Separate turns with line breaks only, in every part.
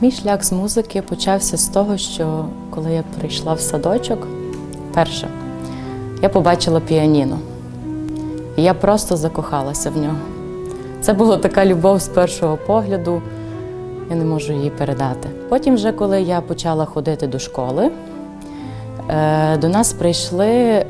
Мій шлях з музики почався з того, що коли я прийшла в садочок, перше, я побачила піаніно. І я просто закохалася в нього. Це була така любов з першого погляду, я не можу її передати. Потім, вже коли я почала ходити до школи, е, до нас прийшли е,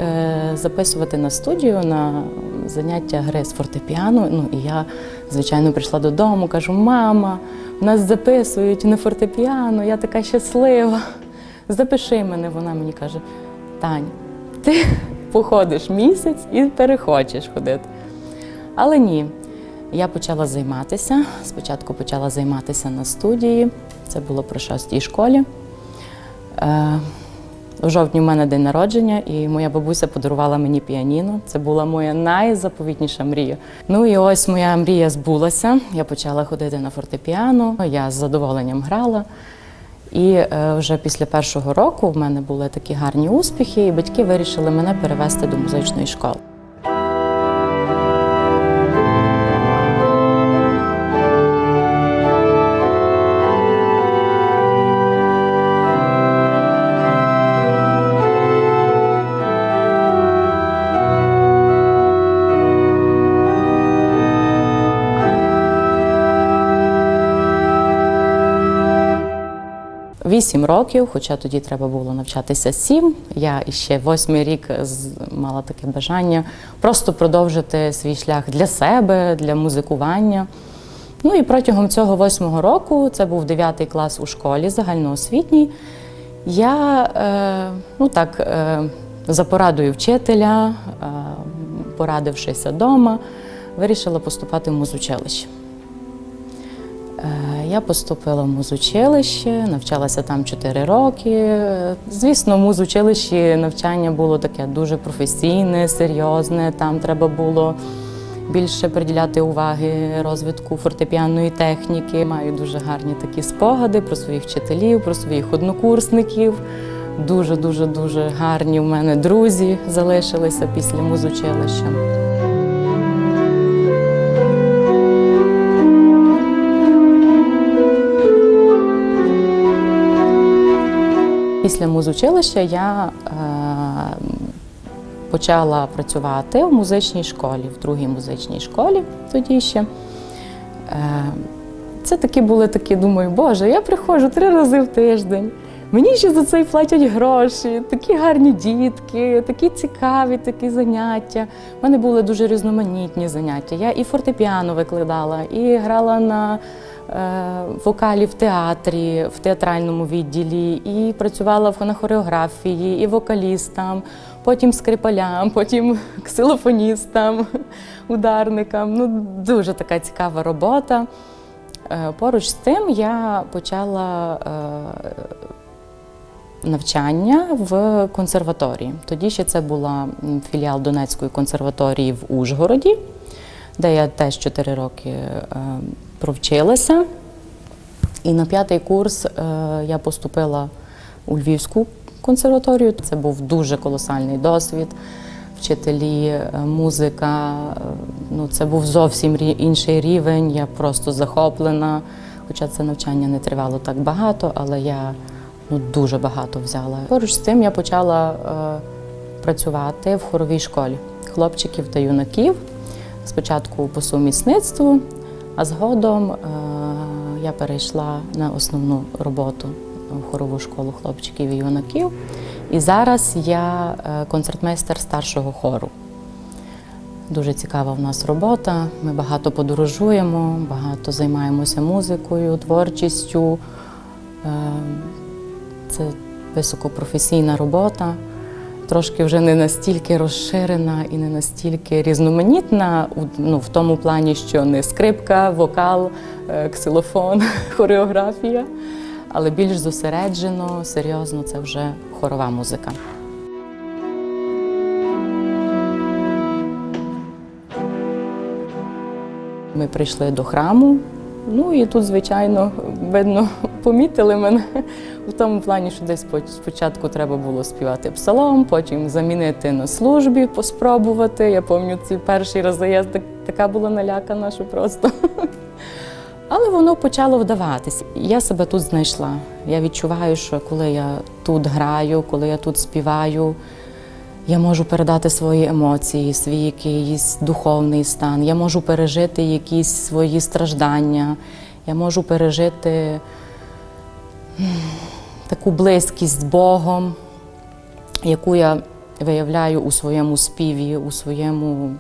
записувати на студію на заняття гри з фортепіано. Ну і я, звичайно, прийшла додому, кажу: мама, нас записують на фортепіано, я така щаслива. Запиши мене. Вона мені каже: Тань, ти походиш місяць і перехочеш ходити. Але ні, я почала займатися. Спочатку почала займатися на студії, це було при шостій школі. У жовтні в мене день народження, і моя бабуся подарувала мені піаніно. Це була моя найзаповітніша мрія. Ну і ось моя мрія збулася. Я почала ходити на фортепіано, я з задоволенням грала. І е, вже після першого року в мене були такі гарні успіхи, і батьки вирішили мене перевести до музичної школи. Вісім років, хоча тоді треба було навчатися сім. Я іще восьмий рік мала таке бажання просто продовжити свій шлях для себе, для музикування. Ну і протягом цього восьмого року, це був дев'ятий клас у школі загальноосвітній. Я е, ну так, е, за порадою вчителя, е, порадившися вдома, вирішила поступати в музучилище. Е, Я поступила в музучилище, навчалася там 4 роки. Е, Звісно, в музучилищі навчання було таке дуже професійне, серйозне. Там треба було більше приділяти уваги розвитку фортепіанної техніки. Маю дуже гарні такі спогади про своїх вчителів, про своїх однокурсників. Дуже, дуже, дуже гарні в мене друзі залишилися після музучилища. Після музучилища я е, почала працювати в музичній школі, в другій музичній школі тоді ще. Е, це такі були такі, думаю, Боже, я приходжу три рази в тиждень. Мені ще за це платять гроші, такі гарні дітки, такі цікаві, такі заняття. У мене були дуже різноманітні заняття. Я і фортепіано викладала, і грала на вокалі в театрі, в театральному відділі, і працювала на хореографії, і вокалістам, потім скрипалям, потім ксилофоністам, ударникам. Ну, дуже така цікава робота. Е, Поруч з тим я почала е, навчання в консерваторії. Тоді ще це була філіал Донецької консерваторії в Ужгороді, де я теж 4 роки е, провчилася. І на п'ятий курс е, я поступила у Львівську консерваторію. Це був дуже колосальний досвід. Вчителі, е, музика. е, Ну, це був зовсім інший рівень. Я просто захоплена. Хоча це навчання не тривало так багато, але я ну, дуже багато взяла. Поруч з тим я почала е, працювати в хоровій школі хлопчиків та юнаків. Спочатку по сумісництву, а згодом е, я перейшла на основну роботу в хорову школу хлопчиків і юнаків. І зараз я е, концертмейстер старшого хору. Дуже цікава в нас робота. Ми багато подорожуємо, багато займаємося музикою, творчістю. Е, Це високопрофесійна робота, трошки вже не настільки розширена і не настільки різноманітна, ну, в тому плані, що не скрипка, вокал, е, ксилофон, хореографія, але більш зосереджено, серйозно це вже хорова музика. Ми прийшли до храму. Ну і тут, звичайно, видно, помітили мене в тому плані, що десь спочатку треба було співати псалом, потім замінити на службі, поспробувати. Я пам'ятаю ці перші рази я така була налякана, що просто. Але воно почало вдаватись. Я себе тут знайшла. Я відчуваю, що коли я тут граю, коли я тут співаю, я можу передати свої емоції, свій якийсь духовний стан. Я можу пережити якісь свої страждання. Я можу пережити таку близькість з Богом, яку я виявляю у своєму співі, у своєму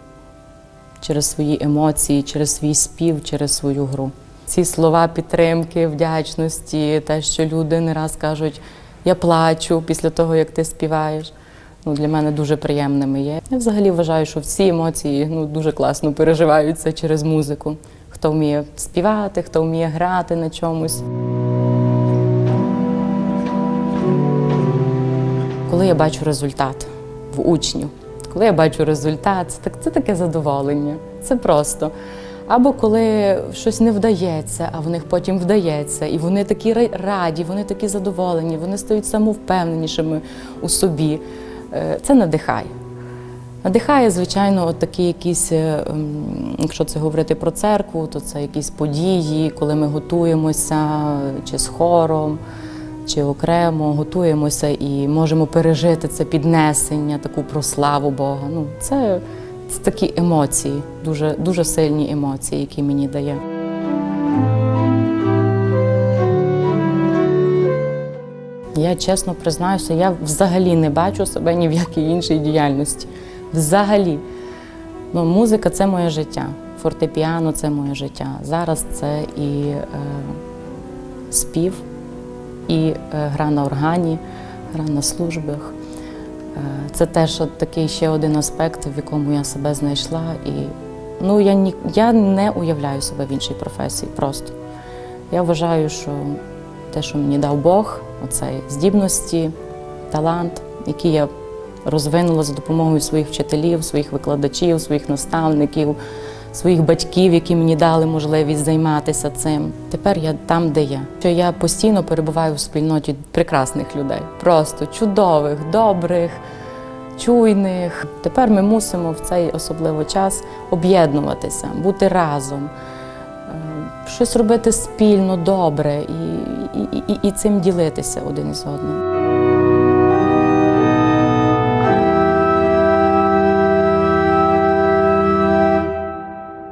через свої емоції, через свій спів, через свою гру. Ці слова підтримки, вдячності, те, що люди не раз кажуть, я плачу після того, як ти співаєш. Ну, для мене дуже приємними є. Я взагалі вважаю, що всі емоції ну, дуже класно переживаються через музику. Хто вміє співати, хто вміє грати на чомусь. Коли я бачу результат в учнів, коли я бачу результат, це, це таке задоволення. Це просто. Або коли щось не вдається, а в них потім вдається, і вони такі раді, вони такі задоволені, вони стають самовпевненішими у собі. Е, Це надихає. Надихає, звичайно, от такі якісь, е, якщо це говорити про церкву, то це якісь події, коли ми готуємося чи з хором, чи окремо готуємося і можемо пережити це піднесення, таку прославу Бога. Ну, це, це такі емоції, дуже, дуже сильні емоції, які мені дає. Я чесно признаюся, я взагалі не бачу себе ні в якій іншій діяльності. Взагалі. Ну, музика це моє життя. Фортепіано це моє життя. Зараз це і е, спів, і е, гра на органі, гра на службах. Е, це теж от такий ще один аспект, в якому я себе знайшла. І ну, я, ні, я не уявляю себе в іншій професії просто. Я вважаю, що те, що мені дав Бог, оцей здібності, талант, який я розвинула за допомогою своїх вчителів, своїх викладачів, своїх наставників, своїх батьків, які мені дали можливість займатися цим. Тепер я там, де я. Що я постійно перебуваю в спільноті прекрасних людей, просто чудових, добрих, чуйних. Тепер ми мусимо в цей особливий час об'єднуватися, бути разом. е, Щось робити спільно, добре і, і, і, і цим ділитися один із одним.